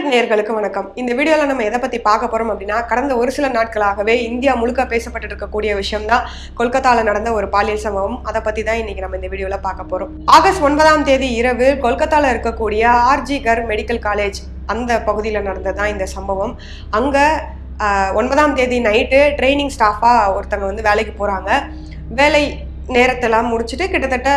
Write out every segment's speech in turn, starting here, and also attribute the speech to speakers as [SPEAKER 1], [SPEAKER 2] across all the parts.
[SPEAKER 1] Current நேர்களுக்கு வணக்கம். இந்த வீடியோவில் நம்ம எதை பற்றி பார்க்க போகிறோம் அப்படின்னா கடந்த ஒரு சில நாட்களாகவே இந்தியா முழுக்க பேசப்பட்டு இருக்கக்கூடிய விஷயம் தான் கொல்கத்தாவில் நடந்த ஒரு பாலியல் சம்பவம். அதை பற்றி தான் இன்னைக்கு நம்ம இந்த வீடியோவில் பார்க்க போகிறோம் ஆகஸ்ட் ஒன்பதாம் தேதி இரவு கொல்கத்தாவில் இருக்கக்கூடிய ஆர்ஜி கர் மெடிக்கல் காலேஜ் அந்த பகுதியில் நடந்ததான் இந்த சம்பவம். அங்கே ஒன்பதாம் தேதி நைட்டு ட்ரைனிங் ஸ்டாஃபாக ஒருத்தங்க வந்து வேலைக்கு போகிறாங்க வேலை நேரத்தெல்லாம் முடிச்சுட்டு கிட்டத்தட்ட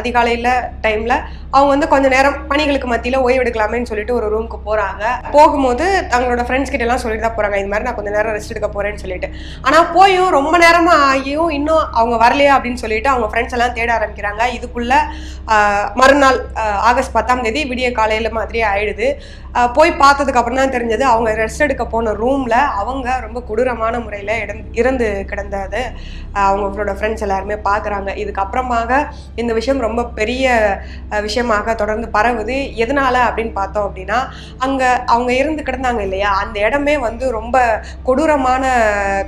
[SPEAKER 1] அதிகாலையில் டைமில் அவங்க வந்து கொஞ்ச நேரம் பணிகளுக்கு மத்தியில் ஓய்வு எடுக்கலாமேன்னு சொல்லிட்டு ஒரு ரூமுக்கு போகிறாங்க போகும்போது தங்களோட ஃப்ரெண்ட்ஸ் கிட்ட எல்லாம் சொல்லிட்டு தான் போகிறாங்க இது மாதிரி நான் கொஞ்ச நேரம் ரெஸ்ட் எடுக்க போகிறேன்னு சொல்லிட்டு. ஆனால் போயும் ரொம்ப நேரமாக ஆகியும் இன்னும் அவங்க வரலையா அப்படின்னு சொல்லிட்டு அவங்க ஃப்ரெண்ட்ஸ் எல்லாம் தேட ஆரம்பிக்கிறாங்க. இதுக்குள்ள மறுநாள் ஆகஸ்ட் பத்தாம் தேதி விடிய காலையில் மாதிரி ஆயிடுது. போய் பார்த்ததுக்கு அப்புறம் தான் தெரிஞ்சது அவங்க ரெஸ்ட் எடுக்க போன ரூமில் அவங்க ரொம்ப கொடூரமான முறையில் இடம் இறந்து கிடந்தது. அவங்களோட ஃப்ரெண்ட்ஸ் எல்லாருமே பார்க்குறாங்க இதுக்கப்புறமாக இந்த விஷயம் ரொம்ப பெரிய விஷயம் விஷயமாக தொடர்ந்து பரவுது. எதனால அப்படின்னு பார்த்தோம் அப்படின்னா அங்கே அவங்க இருந்து கிடந்தாங்க இல்லையா? அந்த இடமே வந்து ரொம்ப கொடூரமான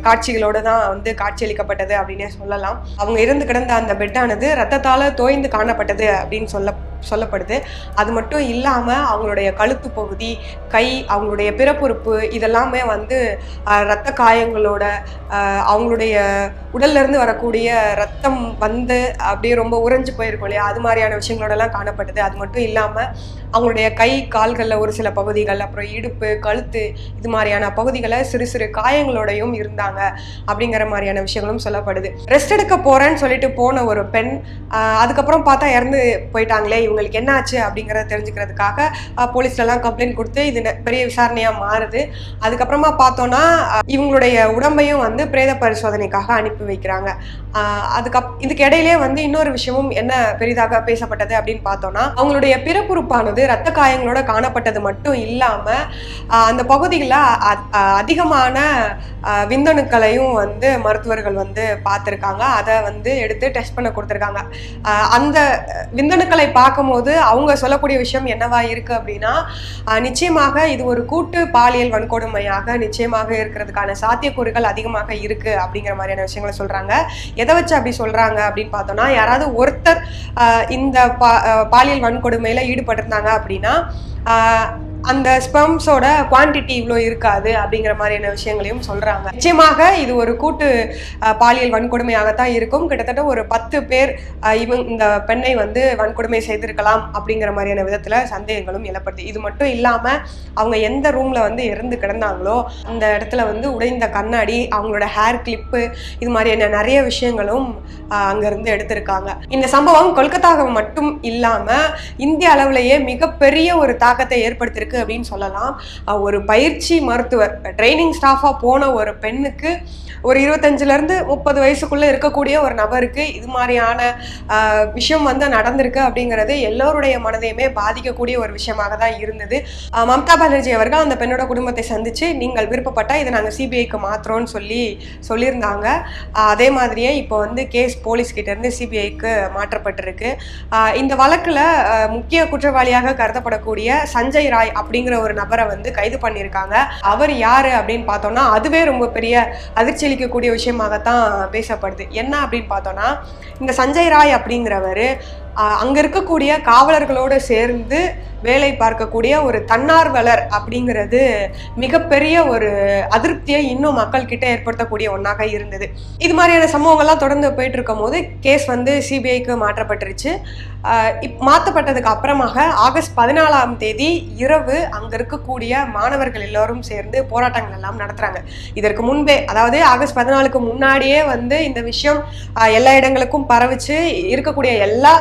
[SPEAKER 1] காட்சிகளோடு தான் வந்து காட்சியளிக்கப்பட்டது அப்படின்னே சொல்லலாம். அவங்க இருந்து கிடந்த அந்த பெட்டானது ரத்தத்தால் தோய்ந்து காணப்பட்டது அப்படின்னு சொல்ல சொல்லப்படுது. அது மட்டும் இல்லாமல் அவங்களுடைய கழுத்து பகுதி கை அவங்களுடைய பிறப்புறுப்பு இதெல்லாமே வந்து இரத்த ரத்த காயங்களோட அவங்களுடைய உடல்லேருந்து வரக்கூடிய ரத்தம் வந்து அப்படியே ரொம்ப உறைஞ்சு போயிருக்கும் இல்லையா? அது மாதிரியான விஷயங்களோடலாம் காணப்படுது அது மட்டும் இல்லாமல் அவங்களுடைய கை கால்களில் ஒரு சில பகுதிகள் அப்புறம் இடுப்பு கழுத்து இது மாதிரியான பகுதிகளை சிறு சிறு காயங்களோடையும் இருந்தாங்க அப்படிங்கிற மாதிரியான விஷயங்களும் சொல்லப்படுது. ரெஸ்ட் எடுக்க போகிறேன்னு சொல்லிட்டு போன ஒரு பெண் அதுக்கப்புறம் பார்த்தா இறந்து போயிட்டாங்களே இவங்களுக்கு என்ன ஆச்சு அப்படிங்கிறத தெரிஞ்சுக்கிறதுக்காக போலீஸ்லலாம் கம்ப்ளைண்ட் கொடுத்து இது பெரிய விசாரணையாக மாறுது. அதுக்கப்புறமா பார்த்தோன்னா இவங்களுடைய உடம்பையும் வந்து பிரேத பரிசோதனைக்காக அனுப்பி வைக்கிறாங்க. அதுக்கப் இதுக்கு இடையிலே வந்து இன்னொரு விஷயமும் என்ன பெரிதாக பேசப்பட்டது அப்படின்னு பார்த்தோன்னா அவங்களுடைய பிறப்புறுப்பானது ரத்த காயங்களோட காணப்பட்டது மட்டும் இல்லாமல் அந்த பகுதியில் அதிகமான விந்தணுக்களையும் வந்து மருத்துவர்கள் வந்து பார்த்துருக்காங்க. அதை வந்து எடுத்து டெஸ்ட் பண்ண கொடுத்துருக்காங்க. அந்த விந்தணுக்களை பார்க்க பார்க்கும்போது அவங்க சொல்லக்கூடிய விஷயம் என்னவா இருக்கு அப்படின்னா நிச்சயமாக இது ஒரு கூட்டு பாலியல் வன்கொடுமையாக நிச்சயமாக இருக்கிறதுக்கான சாத்தியக்கூறுகள் அதிகமாக இருக்கு அப்படிங்கிற மாதிரியான விஷயங்களை சொல்றாங்க. எதை வச்சு அப்படி சொல்றாங்க அப்படின்னு பார்த்தோம்னா யாராவது ஒருத்தர் இந்த பா பாலியல் வன்கொடுமையில ஈடுபட்டிருந்தாங்க அப்படின்னா அந்த ஸ்பெம்ஸோட குவான்டிட்டி இவ்வளோ இருக்காது அப்படிங்கிற மாதிரியான விஷயங்களையும் சொல்கிறாங்க நிச்சயமாக இது ஒரு கூட்டு பாலியல் வன்கொடுமையாகத்தான் இருக்கும். கிட்டத்தட்ட ஒரு பத்து பேர் இவங்க இந்த பெண்ணை வந்து வன்கொடுமை செய்திருக்கலாம் அப்படிங்கிற மாதிரியான விதத்தில் சந்தேகங்களும் எழப்படுது இது மட்டும் இல்லாமல் அவங்க எந்த ரூமில் வந்து இறந்து கிடந்தாங்களோ அந்த இடத்துல வந்து உடைந்த கண்ணாடி அவங்களோட ஹேர் கிளிப்பு இது மாதிரியான நிறைய விஷயங்களும் அங்கேருந்து எடுத்திருக்காங்க. இந்த சம்பவம் கொல்கத்தாவை மட்டும் இல்லாமல் இந்திய அளவிலேயே மிகப்பெரிய ஒரு தாக்கத்தை ஏற்படுத்தியிருக்கு. அப்படின்னு சொல்லலாம். ஒரு பயிற்சி மருத்துவர் ட்ரைனிங் ஸ்டாஃபாக போன ஒரு பெண்ணுக்கு ஒரு இருபத்தஞ்சிலேருந்து முப்பது வயசுக்குள்ளே இருக்கக்கூடிய ஒரு நபருக்கு இது மாதிரியான விஷயம் வந்து நடந்திருக்கு அப்படிங்கிறது எல்லோருடைய மனதையுமே பாதிக்கக்கூடிய ஒரு விஷயமாக தான் இருந்தது. மம்தா பானர்ஜி அவர்கள் அந்த பெண்ணோட குடும்பத்தை சந்தித்து நீங்கள் விருப்பப்பட்டால் இதை நாங்கள் சிபிஐக்கு மாத்துறோம்னு சொல்லி சொல்லியிருந்தாங்க. அதே மாதிரியே இப்போ வந்து கேஸ் போலீஸ் கிட்ட இருந்து சிபிஐக்கு மாற்றப்பட்டிருக்கு. இந்த வழக்கில் முக்கிய குற்றவாளியாக கருதப்படக்கூடிய சஞ்சய் ராய் அப்படிங்கிற ஒரு நபரை வந்து கைது பண்ணியிருக்காங்க. அவர் யாரு அப்படின்னு பார்த்தோம்னா அதுவே ரொம்ப பெரிய அதிர்ச்சி அளிக்கக்கூடிய விஷயமாகத்தான் பேசப்படுது. என்ன அப்படின்னு பார்த்தோம்னா இந்த சஞ்சய் ராய் அப்படிங்கிறவர் அங்கே இருக்கக்கூடிய காவலர்களோடு சேர்ந்து வேலை பார்க்கக்கூடிய ஒரு தன்னார்வலர் அப்படிங்கிறது மிகப்பெரிய ஒரு அதிருப்தியை இன்னும் மக்கள்கிட்ட ஏற்படுத்தக்கூடிய ஒன்றாக இருந்தது. இது மாதிரியான சம்பவங்கள்லாம் தொடர்ந்து போயிட்டு இருக்கும் போது கேஸ் வந்து சிபிஐக்கு மாற்றப்பட்டுருச்சு. இப் மாற்றப்பட்டதுக்கு அப்புறமாக ஆகஸ்ட் பதினாலாம் தேதி இரவு அங்கே இருக்கக்கூடிய மாணவர்கள் எல்லோரும் சேர்ந்து போராட்டங்கள் எல்லாம் நடத்துகிறாங்க இதற்கு முன்பே அதாவது ஆகஸ்ட் பதினாலுக்கு முன்னாடியே வந்து இந்த விஷயம் எல்லா இடங்களுக்கும் பரவிச்சு. இருக்கக்கூடிய எல்லா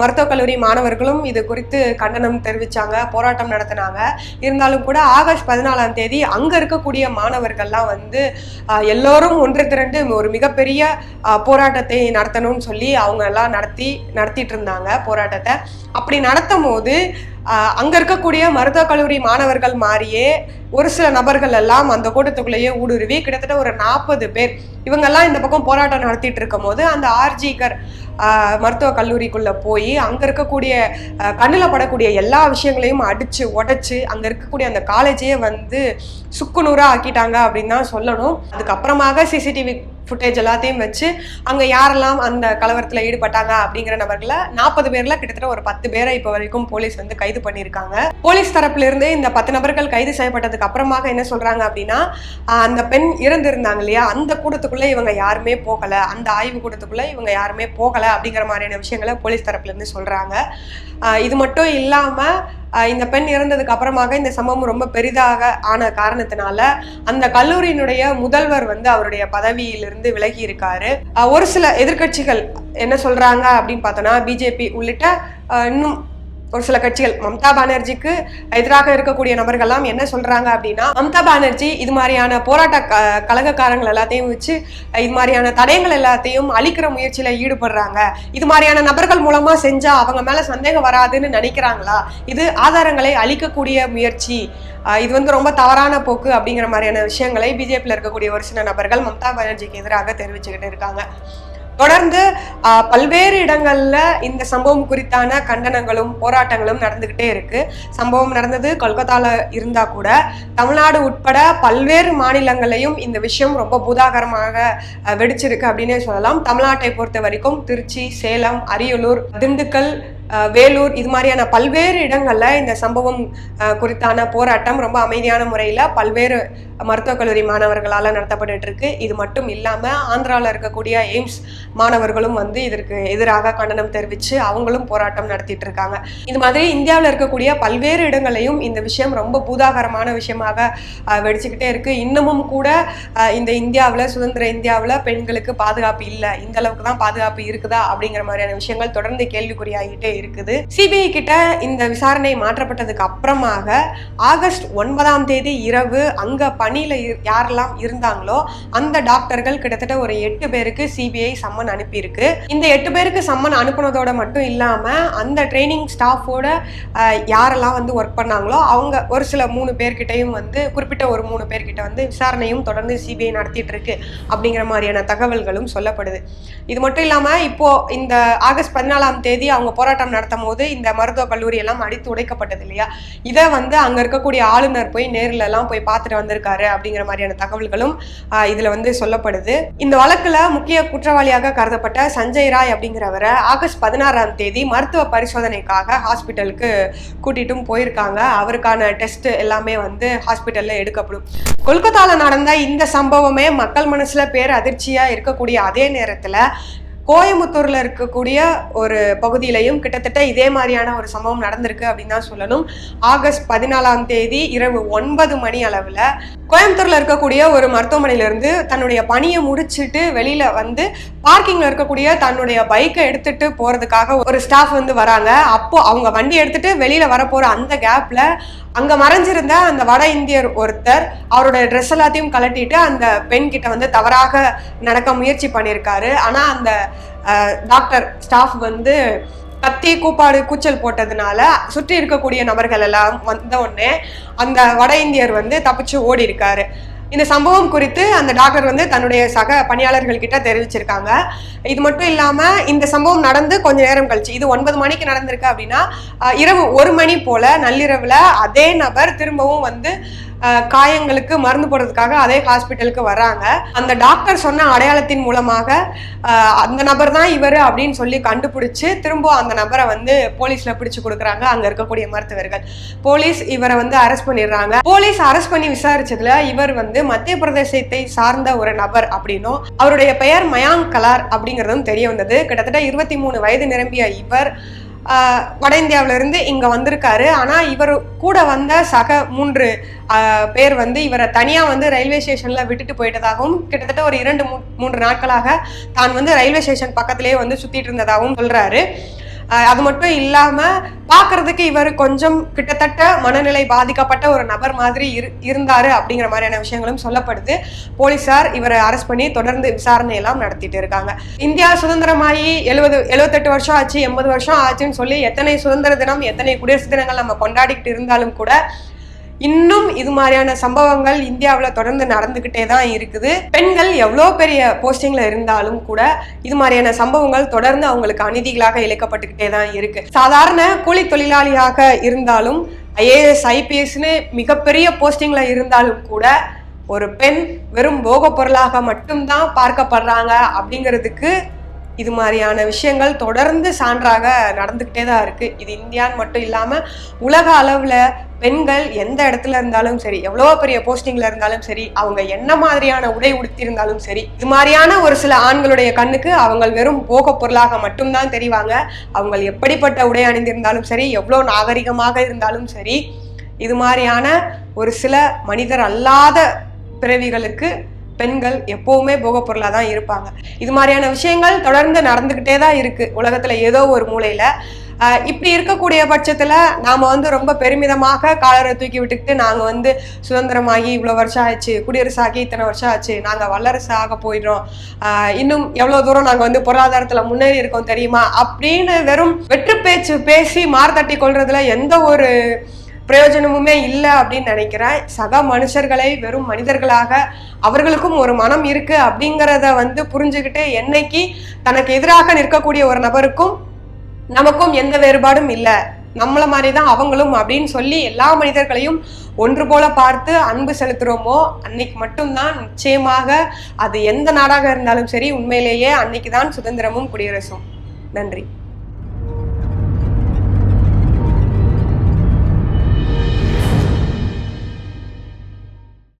[SPEAKER 1] மருத்துவக் கல்லூரி மாணவர்களும் இது குறித்து கண்டனம் தெரிவித்தாங்க போராட்டம் நடத்தினாங்க. இருந்தாலும் கூட ஆகஸ்ட் பதினாலாம் தேதி அங்கே இருக்கக்கூடிய மாணவர்கள்லாம் வந்து எல்லோரும் ஒன்று திரண்டு ஒரு மிகப்பெரிய போராட்டத்தை நடத்தணும்னு சொல்லி அவங்க எல்லாம் நடத்தி நடத்திட்டு இருந்தாங்க போராட்டத்தை. அப்படி நடத்தும் போது அங்க இருக்கக்கூடிய மருத்துவக் கல்லூரி மாணவர்கள் மாதிரியே ஒரு சில நபர்கள் எல்லாம் அந்த கூட்டத்துக்குள்ளேயே ஊடுருவி கிட்டத்தட்ட ஒரு நாற்பது பேர். இவங்கெல்லாம் இந்த பக்கம் போராட்டம் நடத்திட்டு இருக்கும் போது அந்த ஆர்ஜிகர் மருத்துவக் கல்லூரிக்குள்ள போய் அங்க இருக்கக்கூடிய கண்ணில் படக்கூடிய எல்லா விஷயங்களையும் அடிச்சு உடைச்சு அங்க இருக்கக்கூடிய அந்த காலேஜையே வந்து சுக்குநூறா ஆக்கிட்டாங்க அப்படின்னு தான் சொல்லணும். அதுக்கப்புறமாக சிசிடிவி ஃபுட்டேஜ் எல்லாத்தையும் வச்சு அங்கே யாரெல்லாம் அந்த கலவரத்தில் ஈடுபட்டாங்க அப்படிங்கிற நபர்களை நாற்பது பேரில் கிட்டத்தட்ட ஒரு பத்து பேரை இப்போ வரைக்கும் போலீஸ் வந்து கைது பண்ணியிருக்காங்க. போலீஸ் தரப்புலேருந்து இந்த பத்து நபர்கள் கைது செய்யப்பட்டதுக்கு அப்புறமாக என்ன சொல்கிறாங்க அப்படின்னா அந்த பெண் இறந்திருந்தாங்க இல்லையா? அந்த கூட்டத்துக்குள்ளே இவங்க யாருமே போகலை. அந்த ஆய்வு கூட்டத்துக்குள்ளே இவங்க யாருமே போகலை அப்படிங்கிற மாதிரியான விஷயங்களை போலீஸ் தரப்புலேருந்து சொல்கிறாங்க இது மட்டும் இல்லாம இந்த பெண் இறந்ததுக்கு அப்புறமாக இந்த சம்பவம் ரொம்ப பெரிதாக ஆன காரணத்தினால அந்த கல்லூரியினுடைய முதல்வர் வந்து அவருடைய பதவியிலிருந்து விலகி இருக்காரு. ஒரு சில எதிர்க்கட்சிகள் என்ன சொல்றாங்க அப்படின்னு பார்த்தோன்னா பிஜேபி உள்ளிட்ட இன்னும் ஒரு சில கட்சிகள் மம்தா பானர்ஜிக்கு எதிராக இருக்கக்கூடிய நபர்கள்லாம் என்ன சொல்றாங்க அப்படின்னா மம்தா பானர்ஜி இது மாதிரியான போராட்ட க கழகக்காரங்கள் எல்லாத்தையும் வச்சு இது மாதிரியான தடயங்கள் எல்லாத்தையும் அழிக்கிற முயற்சியில ஈடுபடுறாங்க. இது மாதிரியான நபர்கள் மூலமா செஞ்சா அவங்க மேல சந்தேகம் வராதுன்னு நினைக்கிறாங்களா? இது ஆதாரங்களை அழிக்கக்கூடிய முயற்சி. இது வந்து ரொம்ப தவறான போக்கு அப்படிங்கிற மாதிரியான விஷயங்களை பிஜேபியில் இருக்கக்கூடிய ஒரு சில நபர்கள் மம்தா பானர்ஜிக்கு எதிராக தெரிவிச்சுக்கிட்டு இருக்காங்க. தொடர்ந்து பல்வேறு இடங்கள்ல இந்த சம்பவம் குறித்தான கண்டனங்களும் போராட்டங்களும் நடந்துகிட்டே இருக்கு. சம்பவம் நடந்தது கொல்கத்தால இருந்தா கூட தமிழ்நாடு உட்பட பல்வேறு மாநிலங்களையும் இந்த விஷயம் ரொம்ப பூதாகரமாக வெடிச்சிருக்கு அப்படின்னே சொல்லலாம். தமிழ்நாட்டை பொறுத்த வரைக்கும் திருச்சி சேலம் அரியலூர் திண்டுக்கல் வேலூர் இது மாதிரியான பல்வேறு இடங்களில் இந்த சம்பவம் குறித்தான போராட்டம் ரொம்ப அமைதியான முறையில் பல்வேறு மருத்துவக் கல்லூரி மாணவர்களால் நடத்தப்பட்டு இருக்கு இது மட்டும் இல்லாமல் ஆந்திராவில் இருக்கக்கூடிய எய்ம்ஸ் மாணவர்களும் வந்து இதற்கு எதிராக கண்டனம் தெரிவித்து அவங்களும் போராட்டம் நடத்திட்டு இருக்காங்க இது மாதிரி இந்தியாவில் இருக்கக்கூடிய பல்வேறு இடங்களையும் இந்த விஷயம் ரொம்ப பூதாகரமான விஷயமாக வெடிச்சுக்கிட்டே இருக்கு. இன்னமும் கூட இந்த இந்தியாவில் சுதந்திர இந்தியாவில் பெண்களுக்கு பாதுகாப்பு இல்லை. இந்த அளவுக்கு தான் பாதுகாப்பு இருக்குதா அப்படிங்கிற மாதிரியான விஷயங்கள் தொடர்ந்து கேள்விக்குறியாகிட்டே இருக்குது. சிபிஐ கிட்ட இந்த விசாரணை மாற்றப்பட்டதுக்கு அப்புறமாக ஆகஸ்ட் ஒன்பதாம் தேதி இரவு அங்க பணியில இரு- யாரெல்லாம் இருந்தாங்களோ அந்த டாக்டர்கள் கிட்டத்தட்ட ஒரு எட்டு பேருக்கு சிபிஐ சம்மன் அனுப்பியிருக்கு. இந்த எட்டு பேருக்கு சம்மன் அனுப்புனதோட மட்டும் இல்லாம அந்த ட்ரைனிங் ஸ்டாஃபோட யாரெல்லாம் வந்து ஒர்க் பண்ணாங்களோ அவங்க ஒரு சில மூணு பேர்கிட்டையும் வந்து குறிப்பிட்ட ஒரு மூணு பேர்கிட்ட வந்து விசாரணையும் தொடர்ந்து சிபிஐ நடத்திட்டு இருக்கு அப்படிங்கிற மாதிரியான தகவல்களும் சொல்லப்படுது. இது மட்டும் இல்லாம இப்போ இந்த ஆகஸ்ட் பதினாலாம் தேதி அவங்க போராட்டம் நடத்தும் போது இந்த மருத்துவ கல்லூரி எல்லாம் அடித்து உடைக்கப்பட்டது இல்லையா? இதை வந்து அங்க இருக்கக்கூடிய ஆளுநர் போய் நேர்ல எல்லாம் போய் பார்த்துட்டு வந்திருக்காரு அப்படிங்கிற மாதிரியான தகவல்களும் இதில் இதுல வந்து சொல்லப்படுது. இந்த வழக்குல முக்கிய குற்றவாளியாக கருதப்பட்ட சஞ்சய் ராய் அப்படிங்கிறவரை ஆகஸ்ட் பதினாறாம் தேதி மருத்துவ பரிசோதனைக்காக ஹாஸ்பிட்டலுக்கு கூட்டிட்டும் போயிருக்காங்க. அவருக்கான டெஸ்ட் எல்லாமே வந்து ஹாஸ்பிட்டல்ல எடுக்கப்படும். கொல்கத்தால நடந்த இந்த சம்பவமே மக்கள் மனசுல பேர் அதிர்ச்சியா இருக்கக்கூடிய அதே நேரத்தில் கோயம்புத்தூர்ல இருக்கக்கூடிய ஒரு பகுதியிலையும் கிட்டத்தட்ட இதே மாதிரியான ஒரு சம்பவம் நடந்திருக்கு அப்படின்னு தான் சொல்லணும். ஆகஸ்ட் பதினாலாம் தேதி இரவு ஒன்பது மணி அளவில் கோயம்புத்தூர்ல இருக்கக்கூடிய ஒரு மருத்துவமனையிலேருந்து தன்னுடைய பணியை முடிச்சுட்டு வெளியில வந்து பார்க்கிங்ல இருக்கக்கூடிய தன்னுடைய பைக்கை எடுத்துட்டு போறதுக்காக ஒரு ஸ்டாஃப் வந்து வராங்க. அப்போ அவங்க வண்டி எடுத்துட்டு வெளியில வரப்போற அந்த கேப்ல அங்க மறைஞ்சிருந்த அந்த வட இந்தியர் ஒருத்தர் அவரோட ட்ரெஸ் எல்லாத்தையும் கலட்டிட்டு அந்த பெண் கிட்ட வந்து தவறாக நடக்க முயற்சி பண்ணியிருக்காரு. ஆனா அந்த டாக்டர் ஸ்டாஃப் வந்து கத்தி கூப்பாடு கூச்சல் போட்டதுனால சுற்றி இருக்கக்கூடிய நபர்கள் எல்லாம் வந்த உடனே அந்த வட இந்தியர் வந்து தப்பிச்சு ஓடி இருக்காரு. இந்த சம்பவம் குறித்து அந்த டாக்டர் வந்து தன்னுடைய சக பணியாளர்கள் கிட்ட தெரிவிச்சிருக்காங்க. இது மட்டும் இல்லாம இந்த சம்பவம் நடந்து கொஞ்ச நேரம் கழிச்சு இது ஒன்பது மணிக்கு நடந்திருக்கு அப்படின்னா இரவு ஒரு மணி போல நள்ளிரவுல அதே நபர் திரும்பவும் வந்து காயங்களுக்கு மருந்து போடுறதுக்காக அதே ஹாஸ்பிட்டலுக்கு வராங்க. அந்த டாக்டர் சொன்ன அடையாளத்தின் மூலமாக அந்த நபர் தான் இவர் அப்படின்னு சொல்லி கண்டுபிடிச்சு திரும்ப அந்த நபரை வந்து போலீஸ்ல பிடிச்சு கொடுக்குறாங்க. அங்க இருக்கக்கூடிய மருத்துவர்கள். போலீஸ் இவரை வந்து அரெஸ்ட் பண்ணிடுறாங்க. போலீஸ் அரெஸ்ட் பண்ணி விசாரிச்சதுல இவர் வந்து மத்திய பிரதேசத்தை சார்ந்த ஒரு நபர் அப்படின்னும் அவருடைய பெயர் மயாங் கலார் அப்படிங்கிறதும் தெரிய வந்தது. கிட்டத்தட்ட இருபத்தி மூணு வயது நிரம்பிய இவர் வட இந்தியாவிலேருந்து இங்கே வந்திருக்காரு. ஆனால் இவர் கூட வந்த சக மூன்று பேர் வந்து இவரை தனியாக வந்து ரயில்வே ஸ்டேஷனில் விட்டுட்டு போயிட்டதாகவும் கிட்டத்தட்ட ஒரு இரண்டு மூன்று நாட்களாக தான் வந்து ரயில்வே ஸ்டேஷன் பக்கத்திலேயே வந்து சுற்றிட்டு இருந்ததாகவும் சொல்கிறாரு அது மட்டும் இல்லாம பாக்குறதுக்கு இவர் கொஞ்சம் கிட்டத்தட்ட மனநிலை பாதிக்கப்பட்ட ஒரு நபர் மாதிரி இரு இருந்தாரு அப்படிங்கிற மாதிரியான விஷயங்களும் சொல்லப்படுது. போலீசார் இவரை அரெஸ்ட் பண்ணி தொடர்ந்து விசாரணை எல்லாம் நடத்திட்டு இருக்காங்க. இந்தியா சுதந்திரமாகி எழுபது எழுபத்தெட்டு வருஷம் ஆச்சு எண்பது வருஷம் ஆச்சுன்னு சொல்லி எத்தனை சுதந்திர தினம் எத்தனை குடியரசு தினங்கள் நம்ம கொண்டாடிக்கிட்டு இருந்தாலும் கூட இன்னும் இது மாதிரியான சம்பவங்கள் இந்தியாவில் தொடர்ந்து நடந்துக்கிட்டே தான் இருக்குது. பெண்கள் எவ்வளோ பெரிய போஸ்டிங்ல இருந்தாலும் கூட இது மாதிரியான சம்பவங்கள் தொடர்ந்து அவங்களுக்கு அநீதிகளாக இழைக்கப்பட்டுக்கிட்டே தான் இருக்கு. சாதாரண கூலி தொழிலாளியாக இருந்தாலும் ஐஏஎஸ் ஐபிஎஸ்னு மிகப்பெரிய போஸ்டிங்ல இருந்தாலும் கூட ஒரு பெண் வெறும் போக பொருளாக மட்டும்தான் பார்க்கப்படுறாங்க அப்படிங்கிறதுக்கு இது மாதிரியான விஷயங்கள் தொடர்ந்து சான்றாக நடந்துக்கிட்டே தான் இருக்குது இது இந்தியான்னு மட்டும் இல்லாமல் உலக அளவில் பெண்கள் எந்த இடத்துல இருந்தாலும் சரி எவ்வளோ பெரிய போஸ்டிங்ல இருந்தாலும் சரி அவங்க என்ன மாதிரியான உடை உடுத்தியிருந்தாலும் சரி இது மாதிரியான ஒரு சில ஆண்களுடைய கண்ணுக்கு அவங்க வெறும் போக பொருளாக மட்டும்தான் தெரிவாங்க. அவங்க எப்படிப்பட்ட உடை அணிந்திருந்தாலும் சரி எவ்வளோ நாகரிகமாக இருந்தாலும் சரி இது மாதிரியான ஒரு சில மனிதர் அல்லாத பிறவிகளுக்கு பெண்கள் எப்பவுமே போக பொருளாக தான் இருப்பாங்க. இது மாதிரியான விஷயங்கள் தொடர்ந்து நடந்துக்கிட்டே தான் இருக்கு. உலகத்துல ஏதோ ஒரு மூலையில இப்படி இருக்கக்கூடிய பட்சத்துல நாம வந்து ரொம்ப பெருமிதமாக காலரை தூக்கி விட்டுக்கிட்டு நாங்க வந்து சுதந்திரமாகி இவ்வளவு வருஷம் ஆச்சு குடியரசு ஆகி இத்தனை வருஷம் ஆச்சு நாங்க வல்லரசு ஆக போயிடுறோம். இன்னும் எவ்வளவு தூரம் நாங்க வந்து பொருளாதாரத்துல முன்னேறி இருக்கோம் தெரியுமா? அப்படின்னு வெறும் வெற்று பேச்சு பேசி மார்த்தட்டி கொள்றதுல எந்த ஒரு பிரயோஜனமுமே இல்லை அப்படின்னு நினைக்கிறேன். சக மனுஷர்களை வெறும் மனிதர்களாக அவர்களுக்கும் ஒரு மனம் இருக்கு அப்படிங்கிறத வந்து புரிஞ்சுக்கிட்டு என்னைக்கு தனக்கு எதிராக நிற்கக்கூடிய ஒரு நபருக்கும் நமக்கும் எந்த வேறுபாடும் இல்லை. நம்மள மாதிரி தான் அவங்களும் அப்படின்னு சொல்லி எல்லா மனிதர்களையும் ஒன்று போல பார்த்து அன்பு செலுத்துகிறோமோ அன்னைக்கு மட்டும்தான் நிச்சயமாக அது எந்த நாடாக இருந்தாலும் சரி உண்மையிலேயே அன்னைக்கு தான் சுதந்திரமும் குடியரசும். நன்றி.